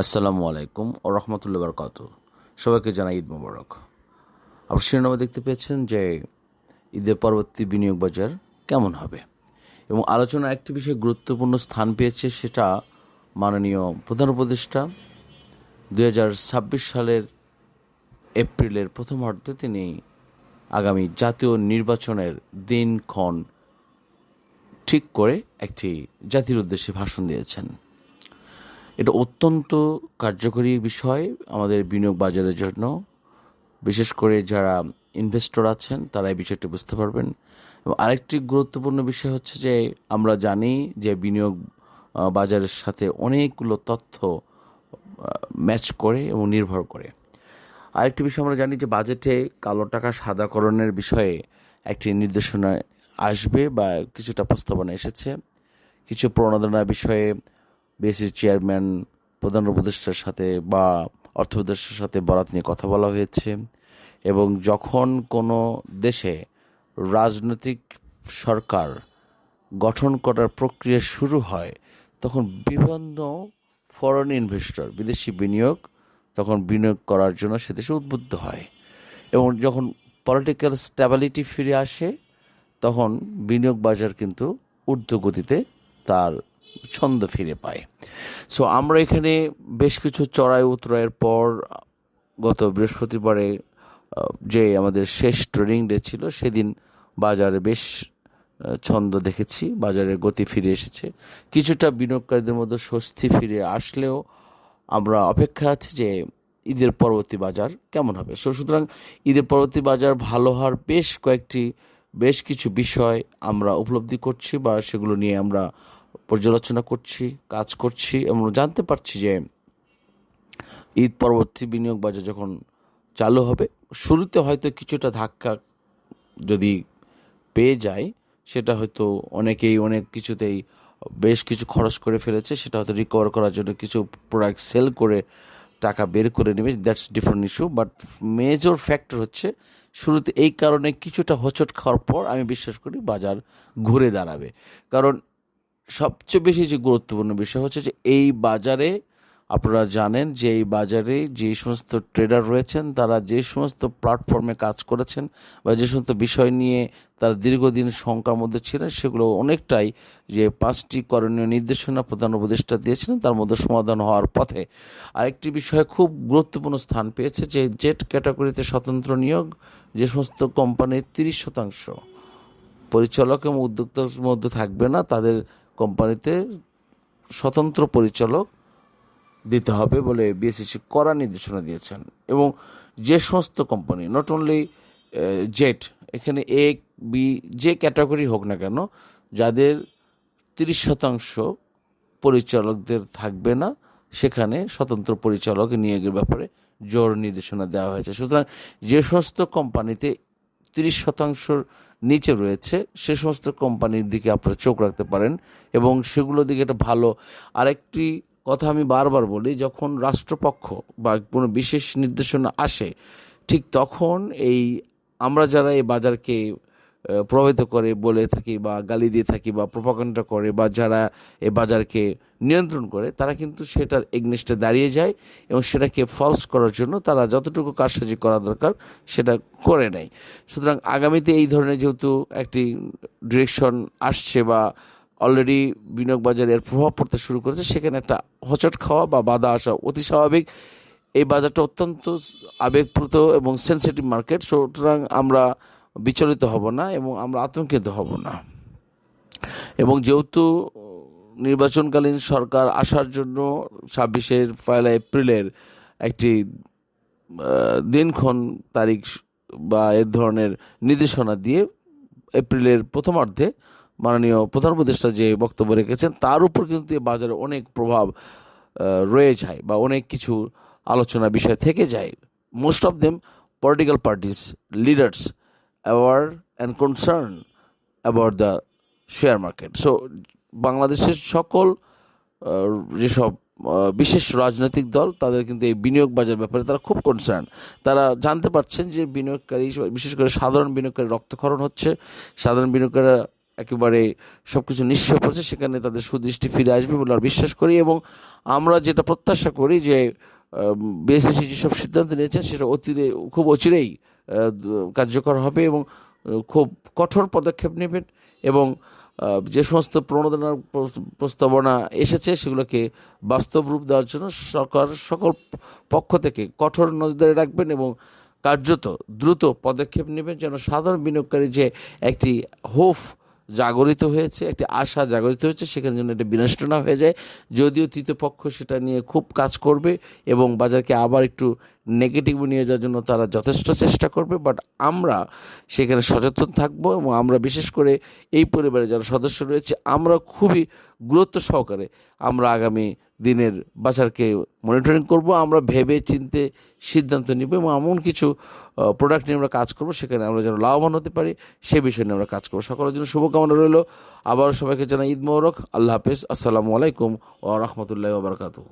আসসালামু আলাইকুম ও রহমতুল্লাহ বরকাত সবাইকে জানাই ঈদ মোবারক। আপনার শিরোনামে দেখতে পেয়েছেন যে ঈদের পরবর্তী বিনিয়োগ বাজার কেমন হবে এবং আলোচনা একটি বিষয়ে গুরুত্বপূর্ণ স্থান পেয়েছে সেটা মাননীয় প্রধান উপদেষ্টা। দু হাজার ছাব্বিশ সালের এপ্রিলের প্রথমার্ধে তিনি আগামী জাতীয় নির্বাচনের দিনক্ষণ ঠিক করে একটি জাতির উদ্দেশ্যে ভাষণ দিয়েছেন। এটা অত্যন্ত কার্যকরী বিষয় আমাদের বিনিয়োগ বাজারের জন্য। বিশেষ করে যারা ইনভেস্টর আছেন, তারা এই বিষয়টি বুঝতে পারবেন। এবং আরেকটি গুরুত্বপূর্ণ বিষয় হচ্ছে যে, আমরা জানি যে বিনিয়োগ বাজারের সাথে অনেকগুলো তথ্য ম্যাচ করে এবং নির্ভর করে। আরেকটি বিষয় আমরা জানি যে, বাজেটে কালো টাকা সাদাকরণের বিষয়ে একটি নির্দেশনা আসবে বা কিছুটা প্রস্তাবনা এসেছে। কিছু প্রণোদনা বিষয়ে বিএসসি চেয়ারম্যান, প্রধান উপদেষ্টার সাথে বা অর্থ উপদেষ্টার সাথে বরাত নিয়ে কথা বলা হয়েছে এবং যখন কোনো দেশে রাজনৈতিক সরকার গঠন করার প্রক্রিয়া শুরু হয়, তখন বিভিন্ন ফরেন ইনভেস্টর বিদেশি বিনিয়োগ তখন বিনিয়োগ করার জন্য সে দেশে উদ্বুদ্ধ হয় এবং যখন পলিটিক্যাল স্ট্যাবিলিটি ফিরে আসে, তখন বিনিয়োগ বাজার কিন্তু ঊর্ধ্বগতিতে তার ছন্দ ফিরে পায়। সো আমরা এখানে বেশ কিছু চড়াই উতরাইয়ের পর, গত বৃহস্পতিবারে যে আমাদের শেষ ট্রেনিং ডে ছিল, সেদিন বাজারে বেশ ছন্দ দেখেছি, বাজারের গতি ফিরে এসেছে। কিছুটা বিনিয়োগকারীদের মধ্যে স্বস্তি ফিরে আসলেও আমরা অপেক্ষা আছি যে ঈদের পরবর্তী বাজার কেমন হবে। সো সুতরাং ঈদের পরবর্তী বাজার ভালো হওয়ার বেশ কয়েকটি, বেশ কিছু বিষয় আমরা উপলব্ধি করছি বা সেগুলো নিয়ে আমরা পর্যালোচনা করছি, কাজ করছি এবং জানতে পারছি যে ঈদ পরবর্তী বিনিয়োগ বাজার যখন চালু হবে, শুরুতে হয়তো কিছুটা ধাক্কা যদি পেয়ে যায়, সেটা হয়তো অনেকেই অনেক কিছুতেই বেশ কিছু খরচ করে ফেলেছে, সেটা হয়তো রিকভার করার জন্য কিছু প্রোডাক্ট সেল করে টাকা বের করে নেবে that's different issue but major factor হচ্ছে শুরুতে এই কারণে কিছুটা হোঁচট খাওয়ার পর আমি বিশ্বাস করি বাজার ঘুরে দাঁড়াবে। কারণ সবচেয়ে বেশি যে গুরুত্বপূর্ণ বিষয় হচ্ছে যে এই বাজারে আপনারা জানেন যে এই বাজারে যে সমস্ত ট্রেডার রয়েছেন, তারা যে সমস্ত প্ল্যাটফর্মে কাজ করেছেন বা যে সমস্ত বিষয় নিয়ে তারা দীর্ঘদিন শঙ্কার মধ্যে ছিলেন, সেগুলো অনেকটাই যে পাঁচটি করণীয় নির্দেশনা প্রধান উপদেষ্টা দিয়েছিলেন, তার মধ্যে সমাধান হওয়ার পথে। আরেকটি বিষয় খুব গুরুত্বপূর্ণ স্থান পেয়েছে যে জেট ক্যাটাগরিতে স্বতন্ত্র নিয়োগ যে সমস্ত কোম্পানির তিরিশ শতাংশ পরিচালক এবং উদ্যোক্তার মধ্যে থাকবে না, তাদের কোম্পানিতে স্বতন্ত্র পরিচালক দিতে হবে বলে বিএসসি কড়া নির্দেশনা দিয়েছেন। এবং যে সমস্ত কোম্পানি নট অনলি জেট এখানে এ বি যে ক্যাটাগরি হোক না কেন, যাদের তিরিশ শতাংশ পরিচালকদের থাকবে না, সেখানে স্বতন্ত্র পরিচালক নিয়োগের ব্যাপারে জোর নির্দেশনা দেওয়া হয়েছে। সুতরাং যে সমস্ত কোম্পানিতে তিরিশ শতাংশর নিচে রয়েছে, সে সমস্ত কোম্পানির দিকে আপনারা চোখ রাখতে পারেন এবং সেগুলোর দিকে এটা ভালো আরেকটি কথা আমি বারবার বলি, যখন রাষ্ট্রপক্ষ বা কোনো বিশেষ নির্দেশনা আসে, ঠিক তখন এই আমরা যারা এই বাজারকে প্রভাবিত করে বলে থাকি বা গালি দিয়ে থাকি বা প্রপাকাণ্ডা করে বা যারা এ বাজারকে নিয়ন্ত্রণ করে, তারা কিন্তু সেটার এগনেস্টে দাঁড়িয়ে যায় এবং সেটাকে ফলস করার জন্য তারা যতটুকু কারসাজি করা দরকার সেটা করে নেয়। সুতরাং আগামীতে এই ধরনের যেহেতু একটি ডিরেকশন আসছে বা অলরেডি বিনিয়োগ বাজারে এর প্রভাব পড়তে শুরু করেছে, সেখানে একটা হচট খাওয়া বা বাধা আসা অতি স্বাভাবিক। এই বাজারটা অত্যন্ত আবেগপ্রুত এবং সেন্সিটিভ মার্কেট সুতরাং আমরা বিচলিত হব না এবং আমরা আতঙ্কিত হব না। এবং যেহেতু নির্বাচনকালীন সরকার আসার জন্য ছাব্বিশের পয়লা এপ্রিলের একটি দিনক্ষণ তারিখ বা এর ধরনের নির্দেশনা দিয়ে এপ্রিলের প্রথমার্ধে মাননীয় প্রধান উপদেষ্টা যে বক্তব্য রেখেছেন, তার উপর কিন্তু বাজারে অনেক প্রভাব রয়ে যায় বা অনেক কিছু আলোচনা বিষয় থেকে যায়। Most of them political parties leaders aware and concern about the share market so বাংলাদেশের সকল যেসব বিশেষ রাজনৈতিক দল, তাদের কিন্তু এই বিনিয়োগ বাজার ব্যাপারে তারা খুব কনসার্ন তারা জানতে পারছেন যে বিনিয়োগকারী, বিশেষ করে সাধারণ বিনিয়োগকারী রক্তক্ষরণ হচ্ছে। সাধারণ বিনিয়োগকারীরা একেবারে সব কিছু নিঃস্ব পড়েছে সেখানে তাদের সুদৃষ্টি ফিরে আসবে বলে আমরা বিশ্বাস করি এবং আমরা যেটা প্রত্যাশা করি যে বিএসএসি যেসব সিদ্ধান্ত নিয়েছেন, সেটা অতিরে খুব অচিরেই কার্যকর হবে এবং খুব কঠোর পদক্ষেপ নেবেন এবং যে সমস্ত প্রণোদনার প্রস- প্রস্তাবনা এসেছে সেগুলোকে বাস্তব রূপ দেওয়ার জন্য সরকার সকল পক্ষ থেকে কঠোর নজরে রাখবেন এবং কার্যত দ্রুত পদক্ষেপ নেবেন যেন সাধারণ বিনিয়োগকারী যে একটি হোপ জাগরিত হয়েছে, একটি আশা জাগরিত হয়েছে, সেখানে যেন এটা বিনষ্ট না হয়ে যায়। যদিও তৃতীয় পক্ষ সেটা নিয়ে খুব কাজ করবে এবং বাজারকে আবার একটু নেগেটিভ নিয়ে যাওয়ার জন্য তারা যথেষ্ট চেষ্টা করবে বাট আমরা সেখানে সচেতন থাকব এবং আমরা বিশেষ করে এই পরিবারে যারা সদস্য রয়েছে, আমরা খুবই গুরুত্ব সহকারে আমরা আগামী দিনের বাজারকে মনিটরিং করব, আমরা ভেবে চিনতে সিদ্ধান্ত নিব এবং এমন কিছু প্রোডাক্ট নিয়ে আমরা কাজ করব, সেখানে আমরা যেন লাভবান হতে পারি, সে বিষয় নিয়ে আমরা কাজ করব। সকলের জন্য শুভকামনা রইল। আবারও সবাইকে জানাই ঈদ মোবারক। আল্লাহ হাফেজ। আসসালামু আলাইকুম ও রহমতুল্লাহ বারকাতু